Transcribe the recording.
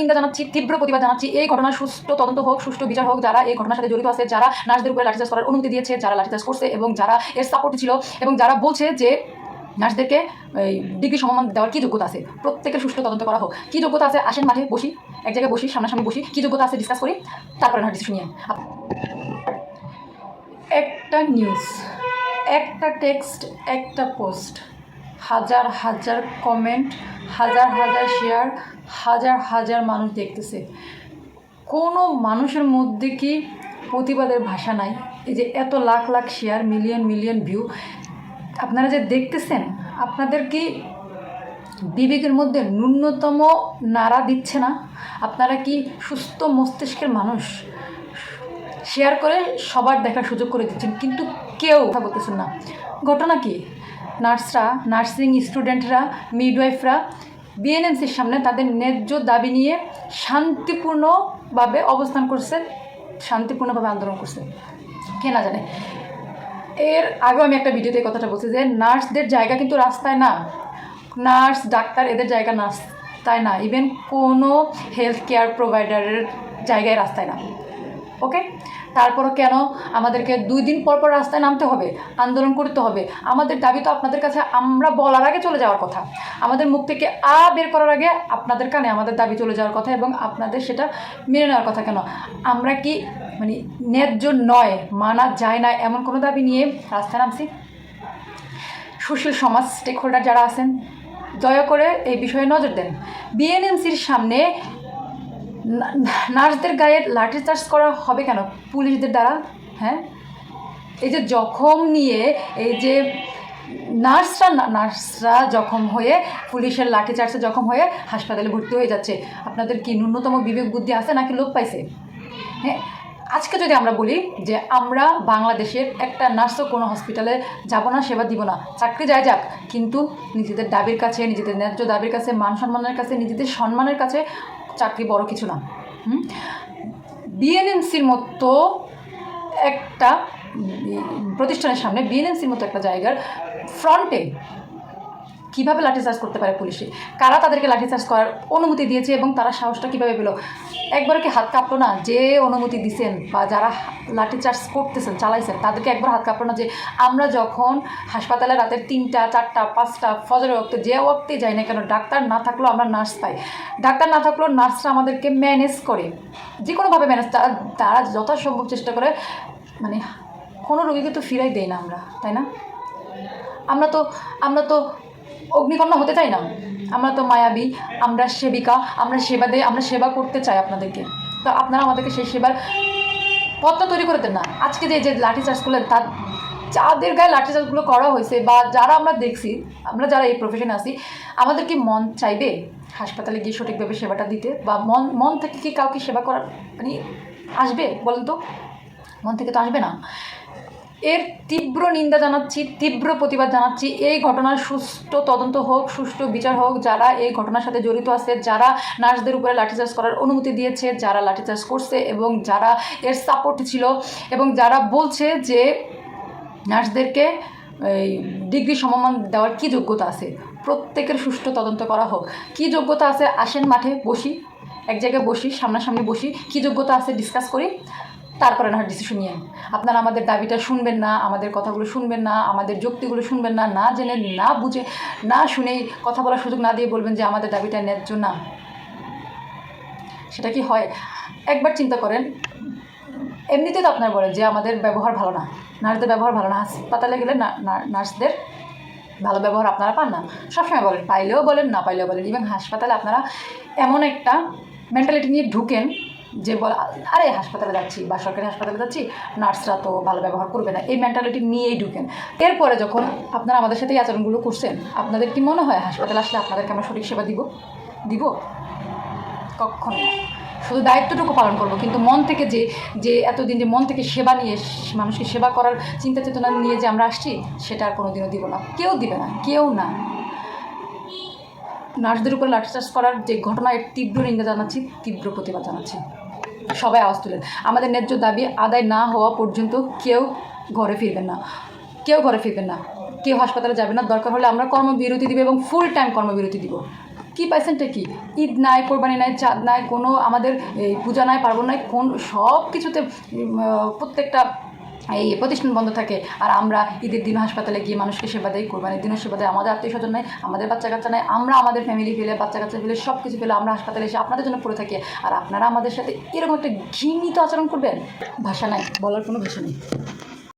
নিন্দা জানাচ্ছি, তীব্র প্রতিবাদ জানাচ্ছি। এই ঘটনার সুষ্ঠু তদন্ত হোক, সুষ্ঠু বিচার হোক, যারা এই ঘটনার সাথে জড়িত আছে, যারা নার্সদের উপরে লাঠিচার্জ করার অনুমতি দিয়েছে, যারা লাঠিচার্জ করছে এবং যারা এর সাপোর্ট ছিল এবং যারা বলছে যে নার্সদেরকে ডিগ্রি সমমান দেওয়ার কী যোগ্যতা আছে? প্রত্যেকের সুষ্ঠু তদন্ত করা হোক। কী যোগ্যতা আছে? আসেন মাঠে বসি, এক জায়গায় বসি, সামনাসামনি বসি। কী যোগ্যতা আছে ডিসকাস করি, তারপরে না ডিসিশন নিয়ে একটা নিউজ একটা টেক্সট একটা পোস্ট হাজার হাজার কমেন্ট হাজার হাজার শেয়ার হাজার হাজার মানুষ দেখতেছে। কোনো মানুষের মধ্যে কি প্রতিবাদের ভাষা নাই? এই যে এত lakh lakh share million million view আপনারা যে দেখতেছেন, আপনাদের কি বিবেকের মধ্যে ন্যূনতম নাড়া দিচ্ছে না? আপনারা কি সুস্থ মস্তিষ্কের মানুষ? শেয়ার করে সবার দেখার সুযোগ করে দিচ্ছেন, কিন্তু কেউ কথা বলতেছেন না। ঘটনা কি? নার্সরা, নার্সিং স্টুডেন্টরা, মিডওয়াইফরা বিএনএমসির সামনে তাদের ন্যায্য দাবি নিয়ে শান্তিপূর্ণভাবে অবস্থান করছে, শান্তিপূর্ণভাবে আন্দোলন করছে। কে না জানে। এর আগেও আমি একটা ভিডিওতে কথাটা বলছি যে, নার্সদের জায়গা কিন্তু রাস্তায় না। নার্স, ডাক্তার এদের জায়গা রাস্তায় না। ইভেন কোনো হেলথ কেয়ার প্রোভাইডারের জায়গায় রাস্তায় না। ওকে তারপরও কেন আমাদেরকে দুই দিন পর পর রাস্তায় নামতে হবে, আন্দোলন করতে হবে? আমাদের দাবি তো আপনাদের কাছে, আমরা বলার আগে চলে যাওয়ার কথা। আমাদের মুখ থেকে আ বের করার আগে আপনাদের কানে আমাদের দাবি চলে যাওয়ার কথা এবং আপনাদের সেটা মেনে নেওয়ার কথা কেন? আমরা কি মানে ন্যায্য নয়, মানা যায় না এমন কোনো দাবি নিয়ে রাস্তায় নামছি? সুশীল সমাজ স্টেক হোল্ডার যারা আছেন, দয়া করে এই বিষয়ে নজর দেন। বিএনএমসির সামনে নার্সদের গায়ে লাঠি চার্জ করা হবে কেন? পুলিশদের দ্বারা? হ্যাঁ? এই যে জখম নিয়ে, এই যে নার্সরা নার্সরা জখম হয়ে, পুলিশের লাঠিচার্জে জখম হয়ে হাসপাতালে ভর্তি হয়ে যাচ্ছে। আপনাদের কি ন্যূনতম বিবেক বুদ্ধি আছে নাকি লোক পাইছে? হ্যাঁ? আজকে যদি আমরা বলি যে আমরা বাংলাদেশের একটা নার্সও কোনো হসপিটালে যাব না, সেবা দিব না। চাকরি যায় যাক, কিন্তু নিজেদের দাবির কাছে, নিজেদের ন্যায্য দাবির কাছে, মান সম্মানের কাছে, নিজেদের সম্মানের কাছে চাকরি বড় কিছু না। বিএনএমসির মতো একটা প্রতিষ্ঠানের সামনে বিএনএমসির মতো একটা জায়গার ফ্রন্টে কীভাবে লাঠিচার্জ করতে পারে পুলিশে? কারা তাদেরকে লাঠিচার্জ করার অনুমতি দিয়েছে এবং তারা সাহসটা কীভাবে পেল? একবার কি হাত কাঁপলো না? যে অনুমতি দিছেন বা যারা লাঠিচার্জ করতেছেন, চালাইছেন, তাদেরকে একবার হাত কাঁপলো না যে আমরা যখন হাসপাতালে রাতের তিনটা, চারটা, পাঁচটা, ফজরের ওক্তে যে ওক্তে যাই না কেন, ডাক্তার না থাকলেও আমরা নার্স পাই। ডাক্তার না থাকলেও নার্সরা আমাদেরকে ম্যানেজ করে। যে কোনোভাবে ম্যানেজ তারা তারা যথাসম্ভব চেষ্টা করে মানে কোনো রোগীকে তো ফিরাই দেই না আমরা, তাই না? আমরা তো আমরা তো অগ্নিকন্যা হতে চাই না। আমরা তো মায়াবী, আমরা সেবিকা, আমরা সেবা দিয়ে আমরা সেবা করতে চাই আপনাদেরকে। তো আপনারা আমাদেরকে সেই সেবার পথটা তৈরি করে দেন না। আজকে যে যে লাঠি চার্জ করলেন, তার যাদের গায়ে লাঠি চার্জগুলো করা হয়েছে বা যারা আমরা দেখছি, আমরা যারা এই প্রফেশনে আছি, আমাদের কি মন চাইবে হাসপাতালে গিয়ে সঠিকভাবে সেবাটা দিতে? বা মন মন থেকে কি কাউকে সেবা করার মানে আসবে বলেন তো? মন থেকে তো আসবে না। এর তীব্র নিন্দা জানাচ্ছি, তীব্র প্রতিবাদ জানাচ্ছি। এই ঘটনার সুষ্ঠু তদন্ত হোক, সুষ্ঠু বিচার হোক, যারা এই ঘটনার সাথে জড়িত আছে, যারা নার্সদের উপরে লাঠিচার্জ করার অনুমতি দিয়েছে, যারা লাঠিচার্জ করছে এবং যারা এর সাপোর্ট ছিল এবং যারা বলছে যে নার্সদেরকে এই ডিগ্রি সমমান দেওয়ার কী যোগ্যতা আছে। প্রত্যেকের সুষ্ঠু তদন্ত করা হোক। কী যোগ্যতা আছে? আসেন মাঠে বসি। এক জায়গায় বসি, সামনাসামনি বসি। কী যোগ্যতা আছে? ডিসকাস করি। তারপরে না ডিসিশন নিয়ে আপনারা আমাদের দাবিটা শুনবেন না, আমাদের কথাগুলো শুনবেন না, আমাদের যুক্তিগুলো শুনবেন না না জেনে, না বুঝে, না শুনেই কথা বলার সুযোগ না দিয়ে বলবেন যে আমাদের দাবিটা ন্যায্য না। সেটা কি হয়? একবার চিন্তা করেন, এমনিতেই তো আপনারা বলেন যে আমাদের ব্যবহার ভালো না, নার্সদের ব্যবহার ভালো না, হাসপাতালে গেলে নার্সদের ভালো ব্যবহার আপনারা পান না। সবসময় বলেন, পাইলেও বলেন, না পাইলেও বলেন এবং হাসপাতালে আপনারা এমন একটা মেন্টালিটি নিয়ে ঢুকেন যে বলে, আরে হাসপাতালে যাচ্ছি বা সরকারি হাসপাতালে যাচ্ছি, নার্সরা তো ভালো ব্যবহার করবে না। এই মেন্টালিটি নিয়েই ঢুকেন। এরপরে যখন আপনারা আমাদের সাথে এই আচরণগুলো করছেন, আপনাদের কি মনে হয় হাসপাতালে আসলে আপনাদেরকে আমরা সঠিক সেবা দিব? দিব? কখনো শুধু দায়িত্বটুকু পালন করব, কিন্তু মন থেকে যে যে এতদিন যে মন থেকে সেবা নিয়ে মানুষকে সেবা করার চিন্তা চেতনা নিয়ে যে আমরা আসছি, সেটা আর কোনোদিনও দিব না। কেউ দিবে না, কেউ না। নার্সদের উপর লাঠিচার্জ করার যে ঘটনা তীব্র নিন্দা জানাচ্ছি, তীব্র প্রতিবাদ জানাচ্ছি। সবাই আওয়াজ তুলেন। আমাদের ন্যায্য দাবি আদায় না হওয়া পর্যন্ত কেউ ঘরে ফিরবেন না। কেউ ঘরে ফিরবেন না। কেউ হাসপাতালে যাবে না। দরকার হলে আমরা কর্মবিরতি দিব এবং ফুল টাইম কর্মবিরতি দিব। কী পাইছেনটা কি? ঈদ নাই, কোরবানি নাই, চাঁদ নাই, কোনো আমাদের এই পূজা নাই, পার্বণ নাই, কোন সব কিছুতে প্রত্যেকটা এই প্রতিষ্ঠান বন্ধ থাকে। আর আমরা ঈদের দিন হাসপাতালে গিয়ে মানুষকে সেবা দেয় কোরবানির দিনের সেবা দেয়। আমাদের আত্মীয় স্বজন নাই, আমাদের বাচ্চা কাচ্চা নাই, আমরা আমাদের ফ্যামিলি ফেলে বাচ্চা কাচ্চা ফেলে সব কিছু ফেলে আমরা হাসপাতালে এসে আপনাদের জন্য পড়ে থাকি। আর আপনারা আমাদের সাথে এরকম একটা ঘৃণিত আচরণ করবেন? ভাষা নাই, বলার কোনো ভাষা নেই।